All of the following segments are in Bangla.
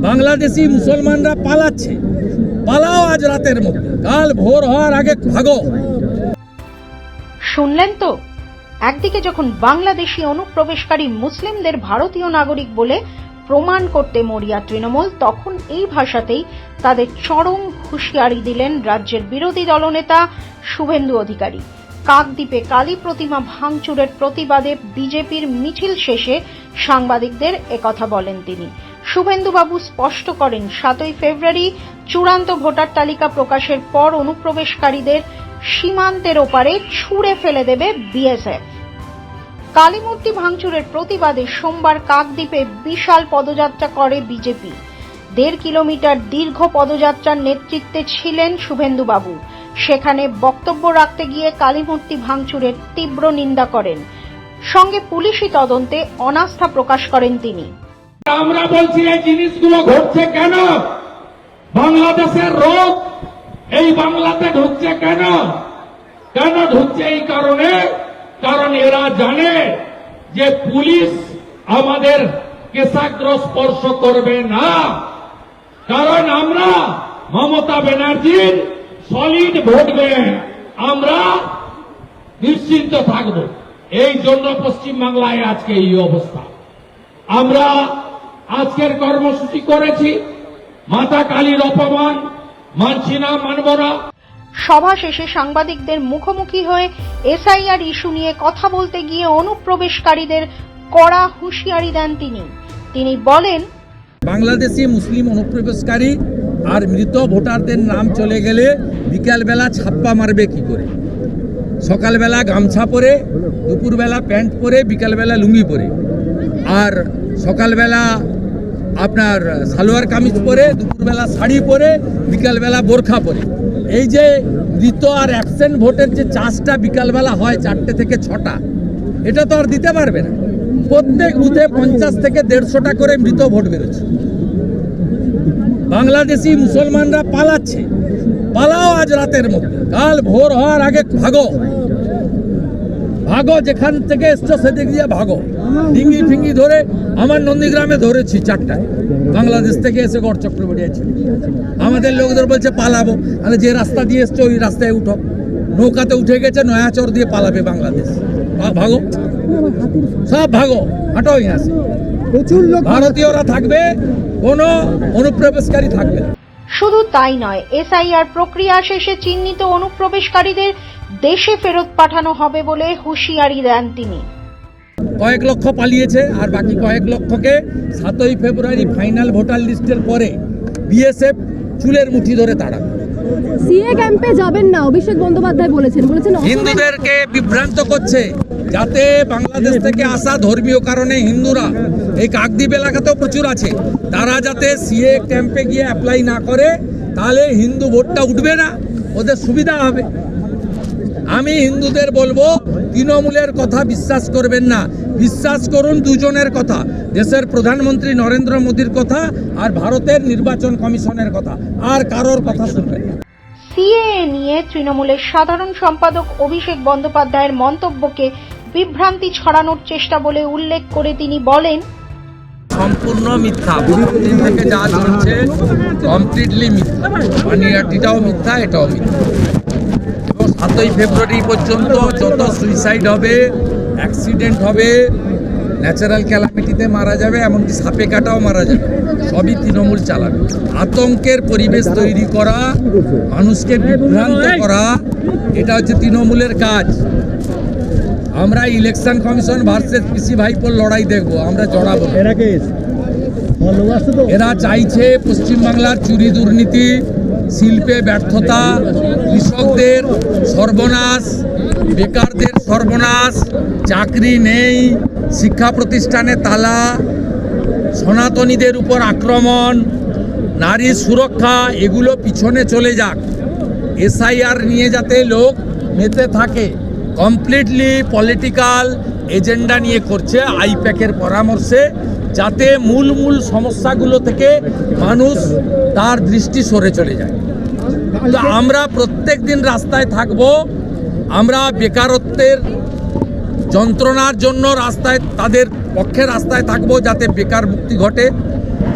বাংলাদেশি মুসলমানরা পালাচ্ছে। পালাও আজ রাতের মধ্যে। কাল ভোর হওয়ার আগে ভাগো। শুনলেন তো? একদিকে যখন বাংলাদেশি অনুপ্রবেশকারী মুসলিমদের ভারতীয় নাগরিক বলে প্রমাণ করতে মরিয়া তৃণমূল, তখন এই ভাষাতেই তাদের চরম হুঁশিয়ারি দিলেন রাজ্যের বিরোধী দলনেতা শুভেন্দু অধিকারী। কাকদ্বীপে কালী প্রতিমা ভাঙচুরের প্রতিবাদে বিজেপির মিছিল শেষে সাংবাদিকদের একথা বলেন তিনি। শুভেন্দুবাবু স্পষ্ট করেন, সাতই ফেব্রুয়ারি চূড়ান্ত ভোটার তালিকা প্রকাশের পর অনুপ্রবেশকারীদের সীমান্তের ওপারে ছুঁড়ে ফেলে দেবে বিএসএফ। কালীমূর্তি ভাঙচুরের প্রতিবাদে সোমবার কাকদ্বীপে বিশাল পদযাত্রা করে বিজেপি। দেড় কিলোমিটার দীর্ঘ পদযাত্রার নেতৃত্বে ছিলেন শুভেন্দুবাবু। সেখানে বক্তব্য রাখতে গিয়ে কালীমূর্তি ভাঙচুরের তীব্র নিন্দা করেন। সঙ্গে পুলিশি তদন্তে অনাস্থা প্রকাশ করেন তিনি। আমরা বলছি, এই জিনিসগুলো ঘটছে কেন? বাংলাদেশের রোগ এই বাংলাতে ঢুকছে কেন? কেন ঢুকছে এই কারণে? কারণ এরা জানে যে পুলিশ আমাদের কেশাগ্র স্পর্শ করবে না। কারণ আমরা মমতা ব্যানার্জির সলিড ভোট ব্যাংক আমরা নিশ্চিন্ত থাকব। এই জন্য পশ্চিমবাংলায় আজকে এই অবস্থা। আমরা আজকের কর্মসূচি করেছি। মাতা কালীর অপমান মানছি না মানব না। সভা শেষে সাংবাদিকদের মুখোমুখি হয়ে এসআইআর ইস্যু নিয়ে কথা বলতে গিয়ে অনুপ্রবেশকারীদের কড়া হুঁশিয়ারি দেন তিনি। তিনি বলেন বাংলাদেশি মুসলিম অনুপ্রবেশকারী আর মৃত ভোটারদের নাম চলে গেলে বিকালবেলা ছাপ্পা মারবে কি করে? সকালবেলা গামছা পরে দুপুরবেলা প্যান্ট পরে বিকালবেলা লুঙ্গি পরে। আর সকালবেলা আপনার সালোয়ার কামিজ পরে, দুপুরবেলা শাড়ি পরে, বিকালবেলা বোরখা পরে। এই যে মৃত আর অ্যাবসেন্ট ভোটের যে চাষটা বিকালবেলা হয় চারটে থেকে ছটা, এটা তো আর দিতে পারবে না। প্রত্যেক বুথে পঞ্চাশ থেকে দেড়শোটা করে মৃত ভোট বেরোচ্ছে। বাংলাদেশি মুসলমানরা পালাচ্ছে। পালাও আজ রাতের মধ্যে। কাল ভোর হওয়ার আগে ভাগো। ভাগো, যেখান থেকে এসছো সেদিক দিয়ে ভাগো। ডিঙ্গি ফিঙ্গি ধরে আমার নন্দীগ্রামে ধরেছি চারটায়। বাংলাদেশ থেকে এসে গড় চক্র বেরিয়েছে আমাদের লোকদের বলছে পালাবো। মানে যে রাস্তা দিয়ে এসছো ওই রাস্তায় উঠো। নৌকাতে উঠে গেছে নয়াচর দিয়ে পালাবে বাংলাদেশ। ভাগো সব ভাগো। হাঁটো আসে প্রচুর লোক ভারতীয়রা থাকবে কোনো অনুপ্রবেশকারী থাকবে শুধু তাই নয় এসআইআর প্রক্রিয়া শেষে চিহ্নিত অনুপ্রবেশকারীদের দেশে ফেরত পাঠানো হবে বলে হুঁশিয়ারি দেন তিনি। কয়েক লক্ষ পালিয়েছে আর বাকি কয়েক লক্ষকে সাতই ফেব্রুয়ারি ফাইনাল ভোটার লিস্টের পরে বিএসএফ চুলের মুঠি ধরে তাড়াবে। সিএ ক্যাম্পে যাবেন না অভিষেক বন্দ্যোপাধ্যায় বলেছেন। বলেছেন হিন্দুদেরকে বিভ্রান্ত করছে যাতে বাংলাদেশ থেকে আসা ধর্মীয় কারণে হিন্দুরা এই কাকদ্বীপ এলাকাতেও প্রচুর আছে। তারা যাতে সিএ ক্যাম্পে গিয়ে অ্যাপ্লাই না করে তাহলে হিন্দু ভোটটা উঠবে না ওদের সুবিধা হবে। আমি হিন্দুদের বলব তৃণমূলের কথা বিশ্বাস করবেন না। বিশ্বাস করুন দুজনের কথা দেশের প্রধানমন্ত্রী নরেন্দ্র মোদীর কথা আর ভারতের নির্বাচন কমিশনের কথা। আর কারোর কথা শুনবেন না। সিএএ নিয়ে তৃণমূলের সাধারণ সম্পাদক অভিষেক বন্দ্যোপাধ্যায়ের মন্তব্যকে বিভ্রান্তি ছড়ানোর চেষ্টা বলে উল্লেখ করে তিনি বলেন সম্পূর্ণ মিথ্যা। বহুদিন থেকে যা চলছে কমপ্লিটলি মিথ্যা। পানিয়াটিটাও মিথ্যা এটাও মিথ্যা। সাতই ফেব্রুয়ারি পর্যন্ত যত সুইসাইড হবে অ্যাক্সিডেন্ট হবে ন্যাচারাল ক্যালামিটিতে মারা যাবে এমনকি সাপে কাটাও মারা যাবে। সবই তৃণমূল চালাবে। আতঙ্কের পরিবেশ তৈরি করা মানুষকে বিভ্রান্ত করা এটা হচ্ছে তৃণমূলের কাজ। আমরা ইলেকশন কমিশন ভার্সেস পিসি ভাইপোর লড়াই দেখব আমরা জড়াবো এরা চাইছে পশ্চিমবাংলার চুরি দুর্নীতি শিল্পে ব্যর্থতা, কৃষকদের সর্বনাশ, বেকারদের সর্বনাশ, চাকরি নেই, শিক্ষা প্রতিষ্ঠানে তালা, সনাতনীদের উপর আক্রমণ নারীর সুরক্ষা, এগুলো পিছনে চলে যাক। এসআইআর নিয়ে যাতে লোক মেতে থাকে। কমপ্লিটলি পলিটিক্যাল এজেন্ডা নিয়ে করছে আইপ্যাকের পরামর্শে যাতে মূল মূল সমস্যাগুলো থেকে মানুষ তার দৃষ্টি সরে চলে যায়। আমরা প্রত্যেক দিন রাস্তায় থাকব, আমরা বেকারত্বের যন্ত্রণার জন্য রাস্তায়, তাদের পক্ষে রাস্তায় থাকব যাতে বেকার মুক্তি ঘটে।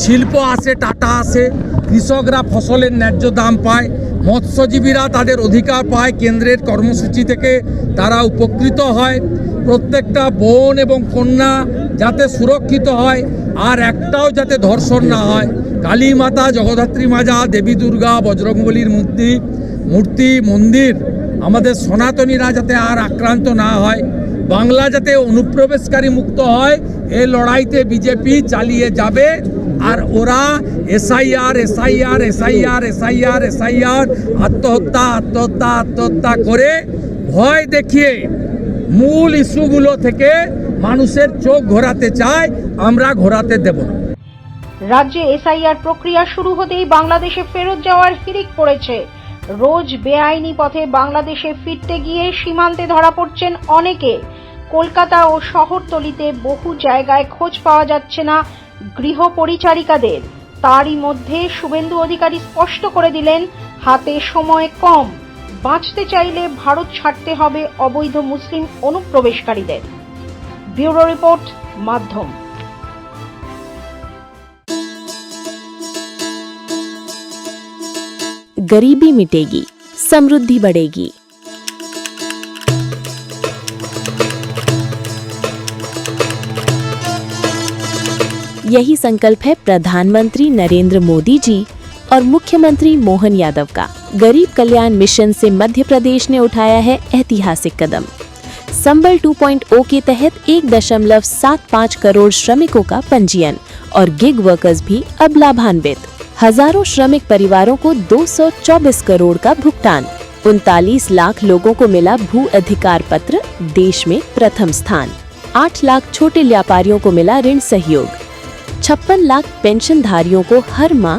শিল্প আসে টাটা আসে কৃষকরা ফসলের ন্যায্য দাম পায়, মৎস্যজীবীরা তাদের অধিকার পায়, কেন্দ্রের কর্মসূচি থেকে তারা উপকৃত হয়। প্রত্যেকটা বোন এবং কন্যা যাতে সুরক্ষিত হয়, আর একটাও যাতে ধর্ষণ না হয়। কালী মাতা জগদ্ধাত্রী মাজা, দেবী দুর্গা, বজরংবলীর মূর্তি মূর্তি, মন্দির আমাদের সনাতনীরা যাতে আর আক্রান্ত না হয়, বাংলা যাতে অনুপ্রবেশকারী মুক্ত হয়, এ লড়াইতে বিজেপি চালিয়ে যাবে, আর ওরা SIR SIR SIR SIR SIR, আত্মহত্যা আত্মহত্যা আত্মহত্যা করে ভয় দেখিয়ে মূল ইস্যুগুলো থেকে মানুষের চোখ ঘোরাতে চায়, আমরা ঘোরাতে দেব না। রাজ্যে এসআইআর প্রক্রিয়া শুরু হতেই বাংলাদেশে ফেরত যাওয়ার হিড়িক পড়েছে। রোজ বেআইনি পথে বাংলাদেশে ফিরতে গিয়ে সীমান্তে ধরা পড়ছেন অনেকে। কলকাতা ও শহরতলিতে বহু জায়গায় খোঁজ পাওয়া যাচ্ছে না গৃহ পরিচারিকাদের তারই মধ্যে শুভেন্দু অধিকারী স্পষ্ট করে দিলেন, হাতে সময় কম। বাঁচতে চাইলে ভারত ছাড়তে হবে অবৈধ মুসলিম অনুপ্রবেশকারীদের ব্যুরো রিপোর্ট মাধ্যম गरीबी मिटेगी समृद्धि बढ़ेगी यही संकल्प है प्रधानमंत्री नरेंद्र मोदी जी और मुख्यमंत्री मोहन यादव का। गरीब कल्याण मिशन से मध्य प्रदेश ने उठाया है ऐतिहासिक कदम। संबल 2.0 के तहत एक दशमलव सात पाँच करोड़ श्रमिकों का पंजीयन और गिग वर्कर्स भी अब लाभान्वित। हज़ारों श्रमिक परिवारों को 224 करोड़ का भुगतान। उनतालीस लाख लोगों को मिला भू अधिकार पत्र, देश में प्रथम स्थान। आठ लाख छोटे व्यापारियों को मिला ऋण सहयोग। छप्पन लाख पेंशनधारियों को हर माह